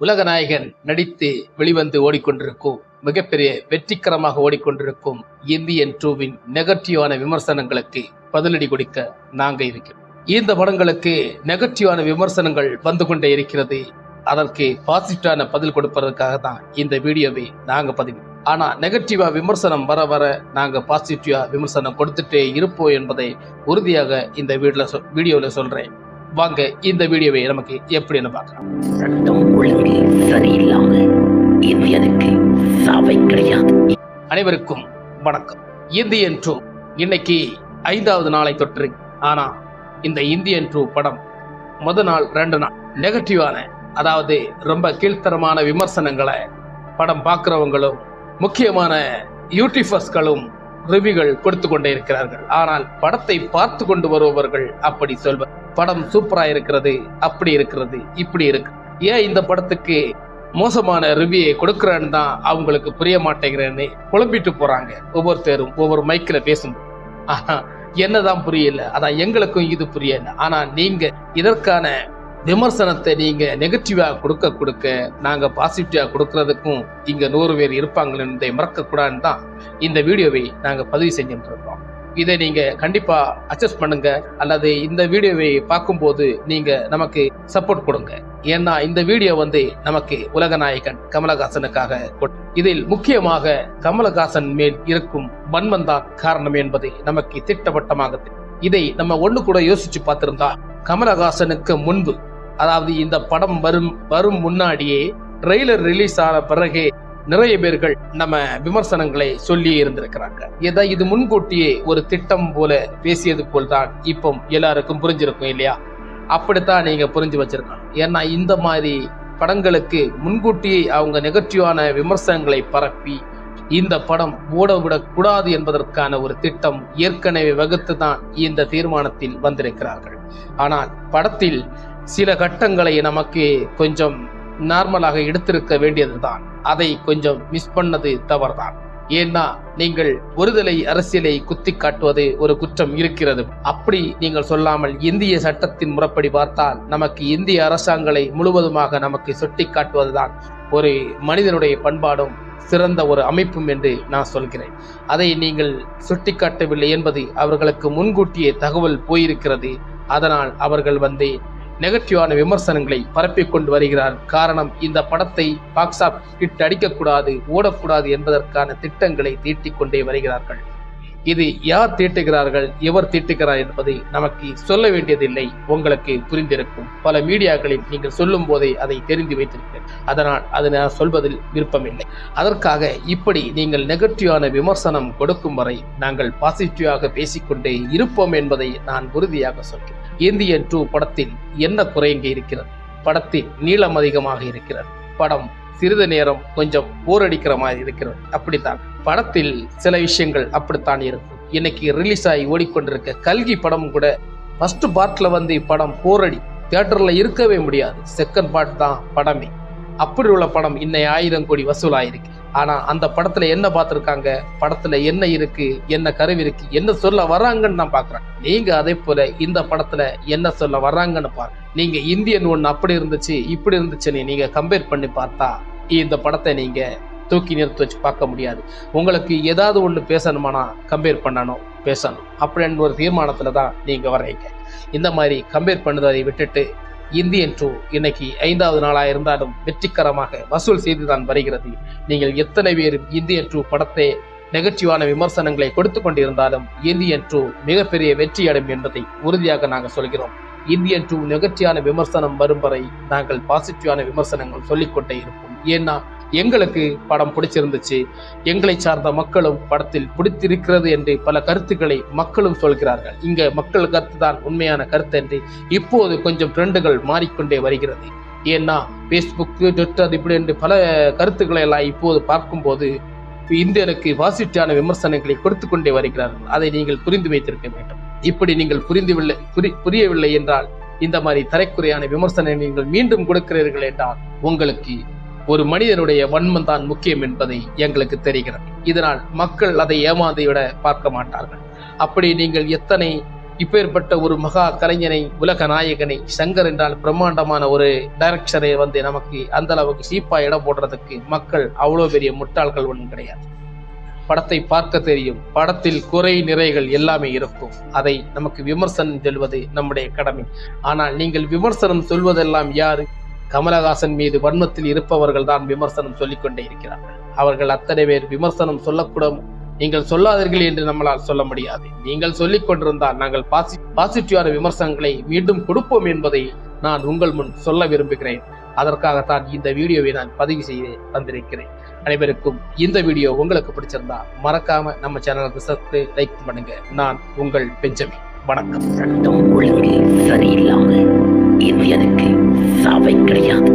உலகநாயகன் நடித்து வெளிவந்து ஓடிக்கொண்டிருக்கும் மிகப்பெரிய வெற்றிகரமாக ஓடிக்கொண்டிருக்கும் இந்தியன் டூவின் நெகட்டிவான விமர்சனங்களுக்கு பதிலடி கொடுக்க நாங்க இருக்கிறோம். இந்த படங்களுக்கு நெகட்டிவான விமர்சனங்கள் வந்து கொண்டே இருக்கிறது. அதற்கு பாசிட்டிவான பதில் கொடுப்பதற்காக தான் இந்த வீடியோவை நாங்க பதிவு. ஆனா நெகட்டிவா விமர்சனம் வர வர நாங்க பாசிட்டிவா விமர்சனம் கொடுத்துட்டே இருப்போம் என்பதை உறுதியாக இந்த வீடியோல சொ- சொல்றேன். வாங்க இந்த வீடியோவை நமக்கு எப்படின்னு பார்க்கலாம். சட்டம் ஒழுங்கு சரியில்லாம இந்தியனுக்கு சாவை கிடையாது. அனைவருக்கும் வணக்கம். இந்தியன் டூ இன்னைக்கு ஐந்தாவது நாளை தொற்று. ஆனா இந்த இந்தியன் டூ படம் முத நாள் ரெண்டு நாள் நெகட்டிவான அதாவது ரொம்ப கீழ்த்தரமான விமர்சனங்களை படம் பார்க்குறவங்களும் முக்கியமான யூடியூபர்ஸ்களும் ரிவ்யூகள் கொடுத்து கொண்டே இருக்கிறார்கள். ஆனால் படத்தை பார்த்து கொண்டு வருபவர்கள் அப்படி சொல்வர் படம் சூப்பரா இருக்கிறது அப்படி இருக்கிறது இப்படி இருக்கு. ஏன் இந்த படத்துக்கு மோசமான ரிவ்யூ கொடுக்குறேன்னு தான் அவங்களுக்கு புரிய மாட்டேங்கிறேன்னு குழம்பிட்டு போறாங்க ஒவ்வொருத்தரும் ஒவ்வொரு மைக்கில் பேசும்போது. ஆஹா, என்னதான் புரியல. அதான் எங்களுக்கும் இது புரியல. ஆனா நீங்க இதற்கான விமர்சனத்தை நீங்க நெகட்டிவா கொடுக்க கொடுக்க நாங்க பாசிட்டிவா கொடுக்கறதுக்கும் இங்க நூறு பேர் இருப்பாங்களே என்பதை மறக்க கூடாதுன்னு தான் இந்த வீடியோவை நாங்க பதிவு செஞ்சுட்டு இருக்கோம். இதை நீங்க கண்டிப்பா அட்ஜஸ்ட் பண்ணுங்க. அல்லது இந்த வீடியோவை பார்க்கும்போது நீங்க நமக்கு சப்போர்ட் கொடுங்க. ஏன்னா இந்த வீடியோ வந்து நமக்கு உலகநாயகன் கமலஹாசனுக்காக இதில் முக்கியமாக கமலஹாசன் மேல் இருக்கும் வன்மம் தான் காரணம் என்பது நமக்கு திட்டவட்டமாக இதை நம்ம ஒண்ணு கூட யோசிச்சு பார்த்திருந்தா கமலஹாசனுக்கு முன்பு அதாவது இந்த படம் வரும் வரும் முன்னாடியே ட்ரெய்லர் ரிலீஸ் ஆன பிறகே நிறைய பேர்கள் நம்ம விமர்சனங்களை சொல்லி இருந்திருக்கிறாங்க. ஏதா இது முன்கூட்டியே ஒரு திட்டம் போல பேசியது போல் தான் இப்போ எல்லாருக்கும் புரிஞ்சிருக்கும் இல்லையா? அப்படித்தான் நீங்க புரிஞ்சு வச்சிருக்கணும். ஏன்னா இந்த மாதிரி படங்களுக்கு முன்கூட்டியே அவங்க நெகட்டிவான விமர்சனங்களை பரப்பி இந்த படம் ஓடவிடக் கூடாது என்பதற்கான ஒரு திட்டம் ஏற்கனவே வகுத்து தான் இந்த தீர்மானத்தில் வந்திருக்கிறார்கள். ஆனால் படத்தில் சில கட்டங்களை நமக்கு கொஞ்சம் நார்மலாக எடுத்திருக்க வேண்டியதுதான். அதை கொஞ்சம் மிஸ் பண்ணது தவறுதான். ஏன்னா நீங்கள் ஒருதலை அரசியலை குத்தி காட்டுவது ஒரு குற்றம் இருக்கிறது. அப்படி நீங்கள் சொல்லாமல் இந்திய சட்டத்தின் முறைப்படி பார்த்தால் நமக்கு இந்திய அரசாங்கங்களை முழுவதுமாக நமக்கு சுட்டி காட்டுவதுதான் ஒரு மனிதனுடைய பண்பாடும் சிறந்த ஒரு அமைப்பும் என்று நான் சொல்கிறேன். அதை நீங்கள் சுட்டிக்காட்டவில்லை என்பது அவர்களுக்கு முன்கூட்டியே தகவல் போயிருக்கிறது. அதனால் அவர்கள் வந்து நெகட்டிவான விமர்சனங்களை பரப்பிக் கொண்டு வருகிறார். காரணம் இந்த படத்தை பாக்ஸ் ஆப் ஹிட் அடிக்கக்கூடாது ஓடக்கூடாது என்பதற்கான திட்டங்களை தீட்டிக்கொண்டே வருகிறார்கள். இது யார் தீட்டுகிறார்கள் எவர் தீட்டுகிறார் என்பதை நமக்கு சொல்ல வேண்டியதில்லை. உங்களுக்கு புரிந்திருக்கும். பல மீடியாக்களில் நீங்கள் சொல்லும் போதே அதை தெரிந்து வைத்திருக்கிறேன் அதனால் அதை நான் சொல்வதில் விருப்பமில்லை. அதற்காக இப்படி நீங்கள் நெகட்டிவான விமர்சனம் கொடுக்கும் வரை நாங்கள் பாசிட்டிவாக பேசிக்கொண்டே இருப்போம் என்பதை நான் உறுதியாக சொல்கிறேன். இந்தியன் டூ படத்தில் என்ன குறை இங்கே இருக்கிறது? படத்தில் நீளம் அதிகமாக இருக்கிறது. படம் சிறிது நேரம் கொஞ்சம் போர் அடிக்கிற மாதிரி இருக்கிறது. அப்படித்தான். படத்தில் சில விஷயங்கள் அப்படித்தான் இருக்கும். இன்னைக்கு ரிலீஸ் ஆகி ஓடிக்கொண்டிருக்க கல்கி படம் கூட ஃபர்ஸ்ட் பார்ட்ல வந்து படம் போரடி தியேட்டர்ல இருக்கவே முடியாது. செகண்ட் பார்ட் தான் படமே. அப்படி உள்ள படம் இன்னை ஆயிரம் கோடி வசூலாயிருக்கு. ஆனால் அந்த படத்தில் என்ன பார்த்துருக்காங்க? படத்தில் என்ன இருக்குது என்ன கருவி இருக்குது என்ன சொல்ல வர்றாங்கன்னு நான் பார்க்குறேன். நீங்கள் அதே போல் இந்த படத்தில் என்ன சொல்ல வர்றாங்கன்னு பாருங்க நீங்கள் இந்தியன் ஒன்று அப்படி இருந்துச்சு இப்படி இருந்துச்சுன்னு நீங்கள் கம்பேர் பண்ணி பார்த்தா இந்த படத்தை நீங்கள் தூக்கி நிறுத்தி வச்சு பார்க்க முடியாது. உங்களுக்கு ஏதாவது ஒன்று பேசணுமானா கம்பேர் பண்ணணும் பேசணும். அப்படின்னு ஒரு தீர்மானத்தில் தான் நீங்கள் வர்றீங்க. இந்த மாதிரி கம்பேர் பண்ணுறதை விட்டுட்டு இந்தியன் டூ இன்னைக்கு ஐந்தாவது நாளாக இருந்தாலும் வெற்றிகரமாக வசூல் செய்து தான் வருகிறது. நீங்கள் எத்தனை பேர் இந்தியன் டூ படத்தை நெகட்டிவான விமர்சனங்களை கொடுத்து கொண்டிருந்தாலும் இந்தியன் டூ மிகப்பெரிய வெற்றியடும் என்பதை உறுதியாக நாங்கள் சொல்கிறோம். இந்தியன் டூ நெகட்டிவான விமர்சனம் வரும் வரை நாங்கள் பாசிட்டிவான விமர்சனங்கள் சொல்லிக்கொண்டே இருப்போம். ஏன்னா எங்களுக்கு படம் பிடிச்சிருந்துச்சு. எங்களை சார்ந்த மக்களும் படத்தில் பிடித்திருக்கிறது என்று பல கருத்துக்களை மக்களும் சொல்கிறார்கள். இங்க மக்கள் கருத்து தான் உண்மையான கருத்து என்று இப்போது கொஞ்சம் ட்ரெண்டுகள் மாறிக்கொண்டே வருகிறது. ஏன்னா ஃபேஸ்புக்கு ட்விட்டர் இப்படி என்று பல கருத்துக்களை எல்லாம் இப்போது பார்க்கும்போது இந்தியனுக்கு பாசிட்டிவான விமர்சனங்களை கொடுத்து கொண்டே வருகிறார்கள். அதை நீங்கள் புரிந்து வைத்திருக்க வேண்டும். இப்படி நீங்கள் புரிந்துவில்லை புரி புரியவில்லை என்றால் இந்த மாதிரி தரைக்குறையான விமர்சனங்களை நீங்கள் மீண்டும் கொடுக்கிறீர்கள் என்றால் உங்களுக்கு ஒரு மனிதனுடைய வன்மம் தான் முக்கியம் என்பதை எங்களுக்கு தெரிகிறது. இதனால் மக்கள் அதை ஏமாந்தை விட பார்க்க மாட்டார்கள். அப்படி நீங்கள் எத்தனை இப்பேற்பட்ட ஒரு மகா கலைஞனை உலக நாயகனை சங்கர் என்றால் பிரம்மாண்டமான ஒரு டைரக்டரை வந்து நமக்கு அந்த அளவுக்கு சீப்பா இடம் போடுறதுக்கு மக்கள் அவ்வளோ பெரிய முட்டாள்கள் ஒன்றும் கிடையாது. படத்தை பார்க்க தெரியும். படத்தில் குறை நிறைகள் எல்லாமே இருக்கும். அதை நமக்கு விமர்சனம் சொல்வது நம்முடைய கடமை. ஆனால் நீங்கள் விமர்சனம் சொல்வதெல்லாம் யாரு? கமலஹாசன் மீது வன்மத்தில் இருப்பவர்கள் தான் விமர்சனம் சொல்லிக்கொண்டே இருக்கிறார்கள். அவர்கள் அத்தனை பேர் விமர்சனம் சொல்லக்கூடும் நீங்கள் சொல்லாதீர்கள் என்று நம்மளால் சொல்ல முடியாது. நீங்கள் சொல்லிக் கொண்டிருந்தால் நாங்கள் பாசி பாசிட்டிவான விமர்சனங்களை மீண்டும் கொடுப்போம் என்பதை நான் உங்கள் முன் சொல்ல விரும்புகிறேன். அதற்காகத்தான் இந்த வீடியோவை நான் பதிவு செய்து வந்திருக்கிறேன் அனைவருக்கும் இந்த வீடியோ உங்களுக்கு பிடிச்சிருந்தா மறக்காம நம்ம சேனலுக்கு சத்து லைக் பண்ணுங்க. நான் உங்கள் பெஞ்சமின். வணக்கம். சட்டம் ஒழுங்கு சரியில்லாமல் இந்தியனுக்கு சாவை கிடையாது.